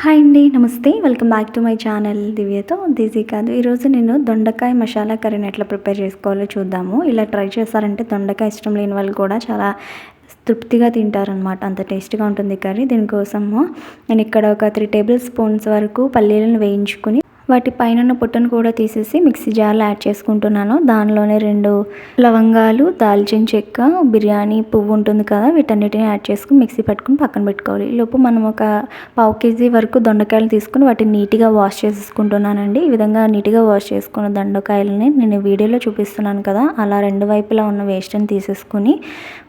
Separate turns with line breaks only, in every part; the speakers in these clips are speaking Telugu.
హాయ్ అండి నమస్తే. Welcome back to my channel దివ్యతో. దిజీ కాదు. ఈరోజు నేను దొండకాయ మసాలా కర్రీని ఎట్లా ప్రిపేర్ చేసుకోవాలో చూద్దాము. ఇలా ట్రై చేస్తారంటే దొండకాయ ఇష్టం లేని వాళ్ళు కూడా చాలా తృప్తిగా తింటారనమాట అంత టేస్ట్గా ఉంటుంది కర్రీ. దీనికోసము నేను ఇక్కడ ఒక త్రీ టేబుల్ స్పూన్స్ వరకు పల్లీలను వేయించుకుని వాటి పైన పొట్టును కూడా తీసేసి మిక్సీ జార్లో యాడ్ చేసుకుంటున్నాను. దానిలోనే రెండు లవంగాలు దాల్చిన చెక్క బిర్యానీ పువ్వు ఉంటుంది కదా వీటన్నిటిని యాడ్ చేసుకుని మిక్సీ పట్టుకుని పక్కన పెట్టుకోవాలి. లోపు మనం ఒక పావు కేజీ వరకు దొండకాయలు తీసుకుని వాటిని నీట్గా వాష్ చేసుకుంటున్నానండి. ఈ విధంగా నీట్గా వాష్ చేసుకున్న దొండకాయలని నేను వీడియోలో చూపిస్తున్నాను కదా అలా రెండు వైపులా ఉన్న వేస్ట్ని తీసేసుకుని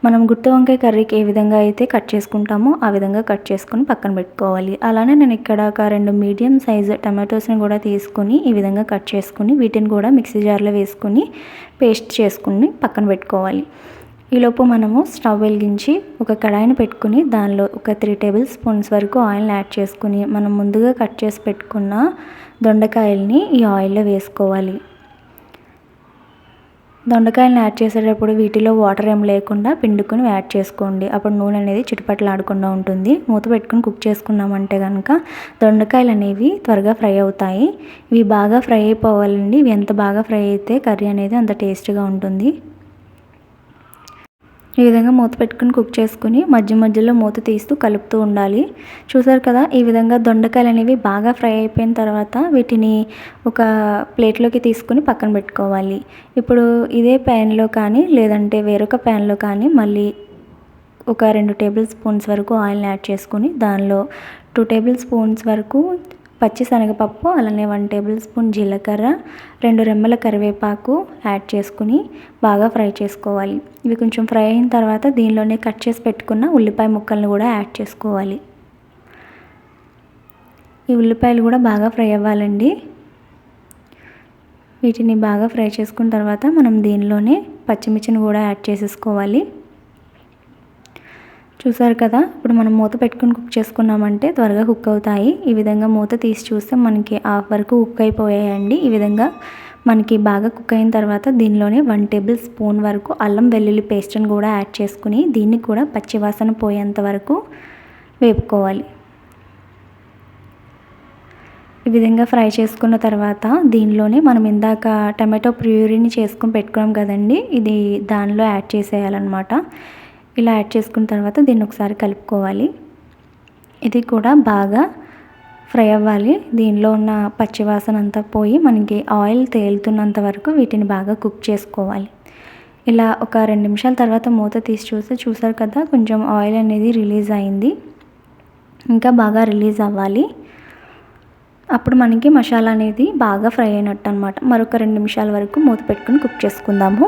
మనం గుత్తి వంకాయ కర్రీకి ఏ విధంగా అయితే కట్ చేసుకుంటామో ఆ విధంగా కట్ చేసుకుని పక్కన పెట్టుకోవాలి. అలానే నేను ఇక్కడ ఒక రెండు మీడియం సైజు టమాటోస్ని కూడా తీసుకుని ఈ విధంగా కట్ చేసుకుని వీటిని కూడా మిక్సీ జార్లో వేసుకుని పేస్ట్ చేసుకుని పక్కన పెట్టుకోవాలి. ఈలోపు మనము స్టవ్ వెలిగించి ఒక కడాయిని పెట్టుకుని దానిలో ఒక త్రీ టేబుల్ స్పూన్స్ వరకు ఆయిల్ని యాడ్ చేసుకుని మనం ముందుగా కట్ చేసి పెట్టుకున్న దొండకాయల్ని ఈ ఆయిల్లో వేసుకోవాలి. దొండకాయలను యాడ్ చేసేటప్పుడు వీటిలో వాటర్ ఏం లేకుండా పిండుకుని యాడ్ చేసుకోండి. అప్పుడు నూనె అనేది చిటిపట్లాడకుండా ఉంటుంది. మూత పెట్టుకుని కుక్ చేసుకున్నామంటే కనుక దొండకాయలు అనేవి త్వరగా ఫ్రై అవుతాయి. ఇవి బాగా ఫ్రై అయిపోవాలండి. ఇవి ఎంత బాగా ఫ్రై అయితే కర్రీ అనేది అంత టేస్ట్గా ఉంటుంది. ఈ విధంగా మూత పెట్టుకుని కుక్ చేసుకుని మధ్య మధ్యలో మూత తీస్తూ కలుపుతూ ఉండాలి. చూసారు కదా ఈ విధంగా దొండకాయలు అనేవి బాగా ఫ్రై అయిపోయిన తర్వాత వీటిని ఒక ప్లేట్లోకి తీసుకుని పక్కన పెట్టుకోవాలి. ఇప్పుడు ఇదే ప్యాన్లో కానీ లేదంటే వేరొక ప్యాన్లో కానీ మళ్ళీ ఒక రెండు టేబుల్ స్పూన్స్ వరకు ఆయిల్ని యాడ్ చేసుకుని దానిలో టూ టేబుల్ స్పూన్స్ వరకు పచ్చి శనగపప్పు అలానే వన్ టేబుల్ స్పూన్ జీలకర్ర రెండు రెమ్మల కరివేపాకు యాడ్ చేసుకుని బాగా ఫ్రై చేసుకోవాలి. ఇవి కొంచెం ఫ్రై అయిన తర్వాత దీనిలోనే కట్ చేసి పెట్టుకున్న ఉల్లిపాయ ముక్కలను కూడా యాడ్ చేసుకోవాలి. ఈ ఉల్లిపాయలు కూడా బాగా ఫ్రై అవ్వాలండి. వీటిని బాగా ఫ్రై చేసుకున్న తర్వాత మనం దీనిలోనే పచ్చిమిర్చిని కూడా యాడ్ చేసేసుకోవాలి. చూసారు కదా? ఇప్పుడు మనం మూత పెట్టుకుని కుక్ చేసుకున్నామంటే త్వరగా కుక్ అవుతాయి. ఈ విధంగా మూత తీసి చూస్తే మనకి హాఫ్ వరకు కుక్ అయిపోయాయండి. ఈ విధంగా మనకి బాగా కుక్ అయిన తర్వాత దీనిలోనే వన్ టేబుల్ స్పూన్ వరకు అల్లం వెల్లుల్లి పేస్ట్ని కూడా యాడ్ చేసుకుని దీన్ని కూడా పచ్చివాసన పోయేంత వరకు వేపుకోవాలి. ఈ విధంగా ఫ్రై చేసుకున్న తర్వాత దీనిలోనే మనం ఇందాక టమాటో ప్యూరీని చేసుకుని పెట్టుకున్నాం కదండి? ఇది దానిలో యాడ్ చేసేయాలన్నమాట. ఇలా యాడ్ చేసుకున్న తర్వాత దీన్ని ఒకసారి కలుపుకోవాలి. ఇది కూడా బాగా ఫ్రై అవ్వాలి. దీనిలో ఉన్న పచ్చివాసన అంతా పోయి మనకి ఆయిల్ తేలుతున్నంత వరకు వీటిని బాగా కుక్ చేసుకోవాలి. ఇలా ఒక రెండు నిమిషాల తర్వాత మూత తీసి చూస్తే చూసారు కదా కొంచెం ఆయిల్ అనేది రిలీజ్ అయింది. ఇంకా బాగా రిలీజ్ అవ్వాలి. అప్పుడు మనకి మసాలా అనేది బాగా ఫ్రై అయినట్టు అనమాట మరొక రెండు నిమిషాల వరకు మూత పెట్టుకుని కుక్ చేసుకుందాము.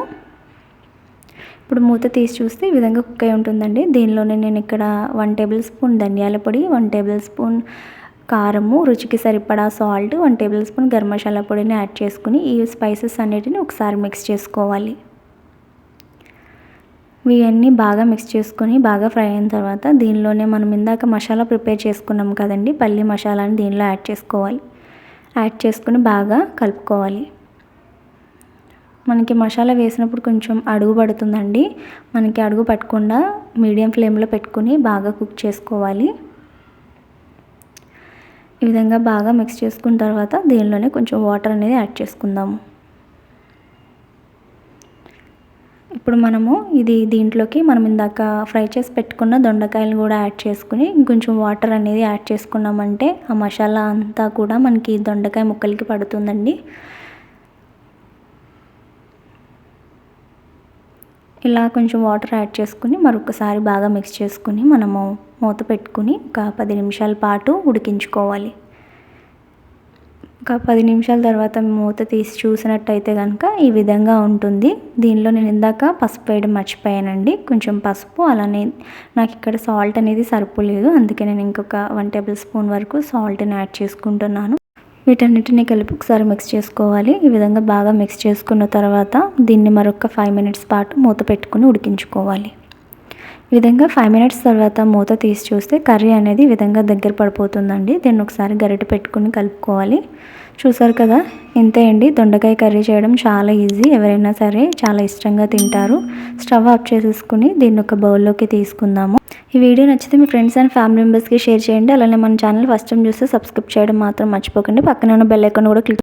ఇప్పుడు మూత తీసి చూస్తే ఈ విధంగా కుక్ అయి ఉంటుందండి. దీనిలోనే నేను ఇక్కడ వన్ టేబుల్ స్పూన్ ధనియాల పొడి వన్ టేబుల్ స్పూన్ కారము రుచికి సరిపడా salt one table spoon garam masala పొడిని యాడ్ చేసుకుని ఈ స్పైసెస్ అన్నిటిని ఒకసారి మిక్స్ చేసుకోవాలి. ఇవన్నీ బాగా మిక్స్ చేసుకొని బాగా ఫ్రై అయిన తర్వాత దీనిలోనే మనం ఇందాక మసాలా ప్రిపేర్ చేసుకున్నాం కదండి పల్లి మసాలాని దీనిలో యాడ్ చేసుకోవాలి. యాడ్ చేసుకుని బాగా కలుపుకోవాలి. మనకి మసాలా వేసినప్పుడు కొంచెం అడుగు పడుతుందండి. మనకి అడుగు పట్టకుండా మీడియం ఫ్లేమ్లో పెట్టుకుని బాగా కుక్ చేసుకోవాలి. ఈ విధంగా బాగా మిక్స్ చేసుకున్న తర్వాత దీనిలోనే కొంచెం వాటర్ అనేది యాడ్ చేసుకుందాము. ఇప్పుడు మనము ఇది దీంట్లోకి మనం ఇందాక ఫ్రై చేసి పెట్టుకున్న దొండకాయలు కూడా యాడ్ చేసుకుని ఇంకొంచెం వాటర్ అనేది యాడ్ చేసుకున్నామంటే ఆ మసాలా అంతా కూడా మనకి దొండకాయ ముక్కలకి పడుతుందండి. ఇలా కొంచెం వాటర్ యాడ్ చేసుకుని మరొకసారి బాగా మిక్స్ చేసుకుని మనము మూత పెట్టుకుని ఒక పది నిమిషాల పాటు ఉడికించుకోవాలి. ఒక పది నిమిషాల తర్వాత మూత తీసి చూసినట్టయితే కనుక ఈ విధంగా ఉంటుంది. దీనిలో నేను ఇందాక పసుపు వేయడం మర్చిపోయానండి. కొంచెం పసుపు అలానే నాకు ఇక్కడ సాల్ట్ అనేది సరిపోలేదు అందుకే నేను ఇంకొక వన్ టేబుల్ స్పూన్ వరకు సాల్ట్ని యాడ్ చేసుకుంటున్నాను. వీటన్నిటిని కలిపి ఒకసారి మిక్స్ చేసుకోవాలి. ఈ విధంగా బాగా మిక్స్ చేసుకున్న తర్వాత దీన్ని మరొక ఫైవ్ మినిట్స్ పాటు మూత పెట్టుకుని ఉడికించుకోవాలి. ఈ విధంగా ఫైవ్ మినిట్స్ తర్వాత మూత తీసి చూస్తే కర్రీ అనేది ఈ విధంగా దగ్గర పడిపోతుందండి. దీన్ని ఒకసారి గరిటె పెట్టుకుని కలుపుకోవాలి. చూసారు కదా ఇంతే అండి. దొండకాయ కర్రీ చేయడం చాలా ఈజీ ఎవరైనా సరే చాలా ఇష్టంగా తింటారు. స్టవ్ ఆఫ్ చేసేసుకుని దీన్ని ఒక బౌల్లోకి తీసుకుందాము. ఈ వీడియో నచ్చితే మీ ఫ్రెండ్స్ అండ్ ఫ్యామిలీ మెంబర్స్కి షేర్ చేయండి. అలానే మన ఛానల్ ఫస్ట్ టైం చూస్తే సబ్స్క్రైబ్ చేయడం మాత్రం మర్చిపోకండి. పక్కన ఉన్న బెల్ ఐకాన్ కూడా క్లిక్